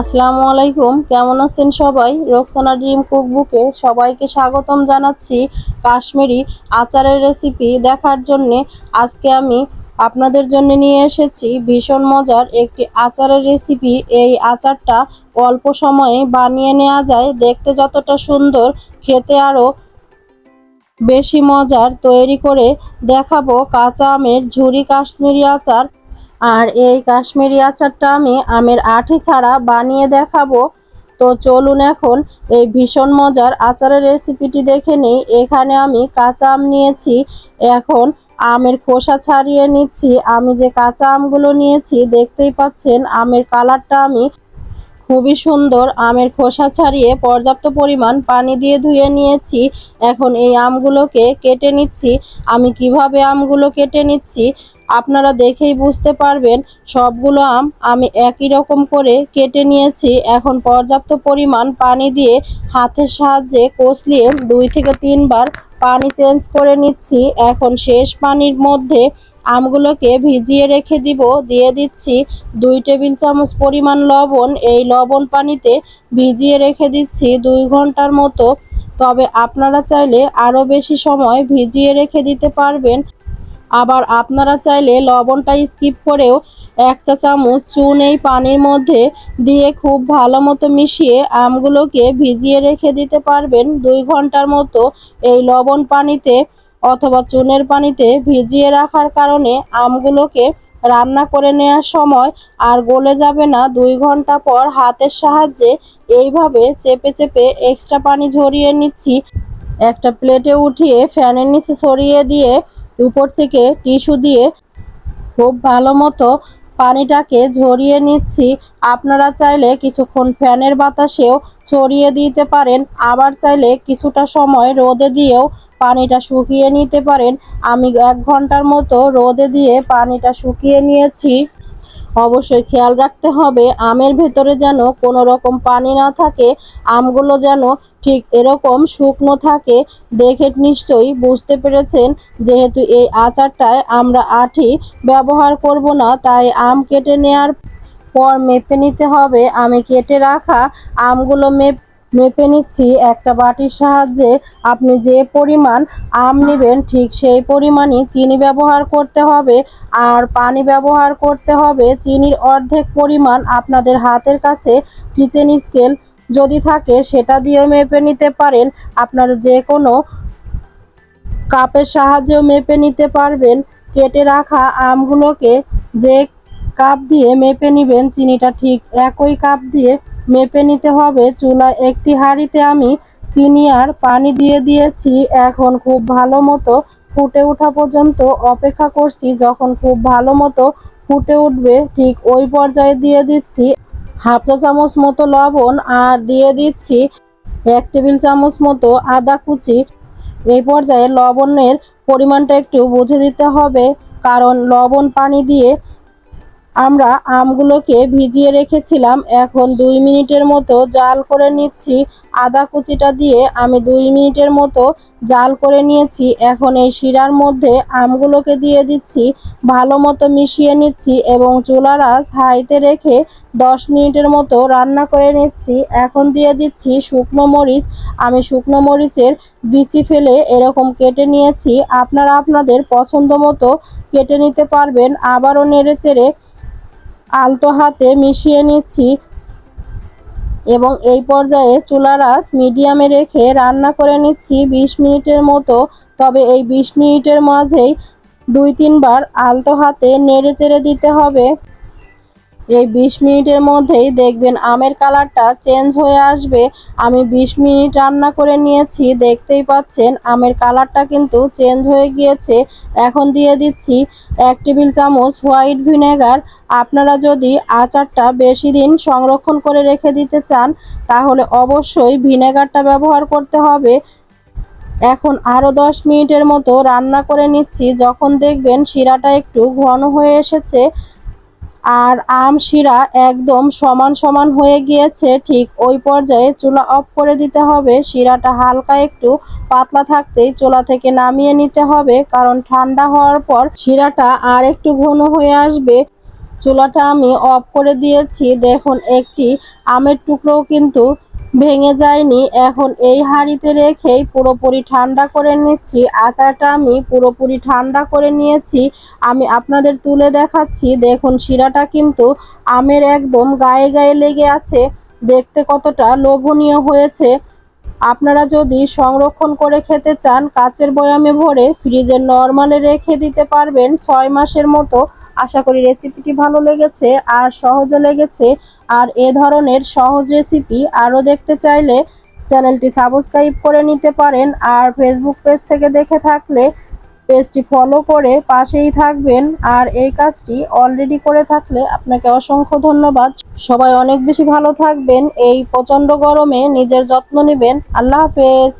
আসসালামু আলাইকুম, কেমন আছেন সবাই? রোকসানা ড্রিম কুকবুকে সবাইকে স্বাগতম জানাচ্ছি কাশ্মীরি আচারের রেসিপি দেখার জন্যে। আজকে আমি আপনাদের জন্য নিয়ে এসেছি ভীষণ মজার একটি আচারের রেসিপি এই আচারটা অল্প সময়ে বানিয়ে নেওয়া যায়, দেখতে যতটা সুন্দর, খেতে আরও বেশি মজার। তৈরি করে দেখাবো কাঁচা আমের ঝুরি কাশ্মীরি আচার। আর এই কাশ্মীরি আচারটা আমি আমের আঠি ছাড়া বানিয়ে দেখাবো। তো চলুন এখন এই ভীষণ মজার আচারের রেসিপিটি দেখে নিই। এখানে আমি কাঁচা আম নিয়েছি, এখন আমের খোসা ছাড়িয়ে নিচ্ছি। আমি যে কাঁচা আমগুলো নিয়েছি, দেখতেই পাচ্ছেন আমের কালারটা আমি খুবই সুন্দর। আমের খোসা ছাড়িয়ে পর্যাপ্ত পরিমাণ পানি দিয়ে ধুয়ে নিয়েছি। এখন এই আমগুলোকে কেটে নিচ্ছি। আমি কীভাবে আমগুলো কেটে নিচ্ছি? আপনারা দেখেই বুঝতে পারবেন, সবগুলো আম আমি একই রকম করে কেটে নিয়েছি। এখন পর্যাপ্ত পরিমাণ পানি দিয়ে হাতের সাহায্যে কষলিয়ে দুই থেকে তিনবার পানি চেঞ্জ করে নিচ্ছি। এখন শেষ পানির মধ্যে আমগুলোকে ভিজিয়ে রেখে দিব। দিয়ে দিচ্ছি দুই টেবিল চামচ পরিমাণ লবণ। এই লবণ পানিতে ভিজিয়ে রেখে দিচ্ছি দুই ঘণ্টার মতো। তবে আপনারা চাইলে আরও বেশি সময় ভিজিয়ে রেখে দিতে পারবেন। আবার আপনারা চাইলে লবণটা স্কিপ করেও এক চা চামচ চুন এই পানির মধ্যে দিয়ে খুব ভালো মতো মিশিয়ে আমগুলোকে ভিজিয়ে রেখে দিতে পারবেন। দুই ঘণ্টার মতো এই লবণ পানিতে অথবা চুনের পানিতে ভিজিয়ে রাখার কারণে আমগুলোকে রান্না করে নেওয়ার সময় আর গলে যাবে না। দুই ঘণ্টা পর হাতের সাহায্যে এইভাবে চেপে চেপে এক্সট্রা পানি ঝরিয়ে নিচ্ছি। একটা প্লেটে উঠিয়ে ফ্যানের নিচে ছড়িয়ে দিয়ে উপর থেকে টিস্যু দিয়ে খুব ভালো মতো পানিটাকে ঝরিয়ে নিচ্ছি। আপনারা চাইলে কিছুক্ষণ ফ্যানের বাতাসেও ছড়িয়ে দিতে পারেন, আবার চাইলে কিছুটা সময় রোদে দিয়েও পানিটা শুকিয়ে নিতে পারেন। আমি এক ঘণ্টার মতো রোদে দিয়ে পানিটা শুকিয়ে নিয়েছি। অবশ্যই খেয়াল রাখতে হবে, আমের ভেতরে যেন কোনো রকম পানি না থাকে, আমগুলো যেন ঠিক এরকম শুকনো থাকে দেখে নিশ্চয়ই বুঝতে পেরেছেন, যেহেতু এই আচারটায় আমরা আঠি ব্যবহার করব না, তাই আম কেটে নেওয়ার পর মেপে নিতে হবে। আমি কেটে রাখা আমগুলো মেপ মেপে নিচ্ছি। একটা বাটির সাহায্যে আপনি যে পরিমাণ আম নেবেন, ঠিক সেই পরিমাণই চিনি ব্যবহার করতে হবে। আর পানি ব্যবহার করতে হবে। চিনির অর্ধেক পরিমাণ আপনাদের হাতের কাছে কিচেন স্কেল যদি থাকে, সেটা দিয়েও মেপে নিতে পারেন। আপনারা যে কোনো কাপের সাহায্যেও মেপে নিতে পারবেন। কেটে রাখা আমগুলোকে যে কাপ দিয়ে মেপে নেবেন, চিনিটা ঠিক একই কাপ দিয়ে মেপে নিতে হবে। চুলায় একটি হাঁড়িতে আমি চিনি আর পানি দিয়ে দিয়েছি। এখন খুব ভালো মতো ফুটে ওঠা পর্যন্ত অপেক্ষা করছি। যখন খুব ভালো মতো ফুটে উঠবে, ঠিক ওই পর্যায়ে দিয়ে দিচ্ছি। হাফ চা চামচ মতো লবণ আর দিয়ে দিচ্ছি এক টেবিল চামচ মতো আদা কুচি। এই পর্যায়ে লবণের পরিমাণটা একটু বুঝে দিতে হবে, কারণ লবণ পানি দিয়ে আমরা আমগুলোকে ভিজিয়ে রেখেছিলাম। এখন দুই মিনিটের মতো জাল করে নিচ্ছি। আদা কুচিটা দিয়ে আমি দুই মিনিটের মতো জাল করে নিয়েছি। এখন এই শিরার মধ্যে আমগুলোকে দিয়ে দিচ্ছি। ভালো মতো মিশিয়ে নিচ্ছি এবং চুলার আঁচ হাইতে রেখে দশ মিনিটের মতো রান্না করে নিচ্ছি। এখন দিয়ে দিচ্ছি শুকনো মরিচ। আমি শুকনো মরিচের বিচি ফেলে এরকম কেটে নিয়েছি। আপনারা আপনাদের পছন্দ মতো কেটে নিতে পারবেন। আবারও নেড়ে চেড়ে আলতো হাতে মিশিয়ে নিচ্ছি এবং এই পর্যায়ে চুলার মিডিয়ামে রেখে রান্না করে নিচ্ছি বিশ মিনিটের মতো। তবে এই বিশ মিনিটের মাঝেই দুই তিনবার আলতো হাতে নেড়ে চেড়ে দিতে হবে। এই বিশ মিনিটের মধ্যেই দেখবেন আমের কালারটা চেঞ্জ হয়ে আসবে। আমি বিশ মিনিট রান্না করে নিয়েছি, দেখতেই পাচ্ছেন আমের কালারটা কিন্তু চেঞ্জ হয়ে গিয়েছে। এখন দিয়ে দিচ্ছি এক টেবিল চামচ হোয়াইট ভিনেগার। আপনারা যদি আচারটা বেশি দিন সংরক্ষণ করে রেখে দিতে চান, তাহলে অবশ্যই ভিনেগারটা ব্যবহার করতে হবে। এখন আরও দশ মিনিটের মতো রান্না করে নিচ্ছি। যখন দেখবেন শিরাটা একটু ঘন হয়ে এসেছে আর আম শিরা একদম সমান সমান হয়ে গিয়েছে, ঠিক ওই পর্যায়ে চুলা অফ করে দিতে হবে। শিরাটা হালকা একটু পাতলা থাকতেই চুলা থেকে নামিয়ে নিতে হবে, কারণ ঠান্ডা হওয়ার পর শিরাটা আর একটু ঘন হয়ে আসবে। চুলাটা আমি অফ করে দিয়েছি। দেখুন, একটি আমের টুকরোও কিন্তু ভেঙে যায়নি। এখন এই হাঁড়িতে রেখেই পুরোপুরি ঠান্ডা করে নিচ্ছি। আচারটা আমি পুরোপুরি ঠান্ডা করে নিয়েছি। আমি আপনাদের তুলে দেখাচ্ছি। দেখুন, শিরাটা কিন্তু আমের একদম গায়ে গায়ে লেগে আছে। দেখতে কতটা লোভনীয় হয়েছে। আপনারা যদি সংরক্ষণ করে খেতে চান, কাচের বয়ামে ভরে ফ্রিজের নর্মালে রেখে দিতে পারবেন। ছয় মাসের মতো আশা করি রেসিপিটি ভালো লেগেছে, আর সহজে লেগেছে। আর এ ধরনের সহজ রেসিপি আরও দেখতে চাইলে চ্যানেলটি সাবস্ক্রাইব করে নিতে পারেন, আর ফেসবুক পেজ থেকে দেখে থাকলে পেজটি ফলো করে পাশেই থাকবেন। আর এই কাজটি অলরেডি করে থাকলে আপনাকে অসংখ্য ধন্যবাদ। সবাই অনেক বেশি ভালো থাকবেন, এই প্রচণ্ড গরমে নিজের যত্ন নেবেন। আল্লাহ হাফেজ।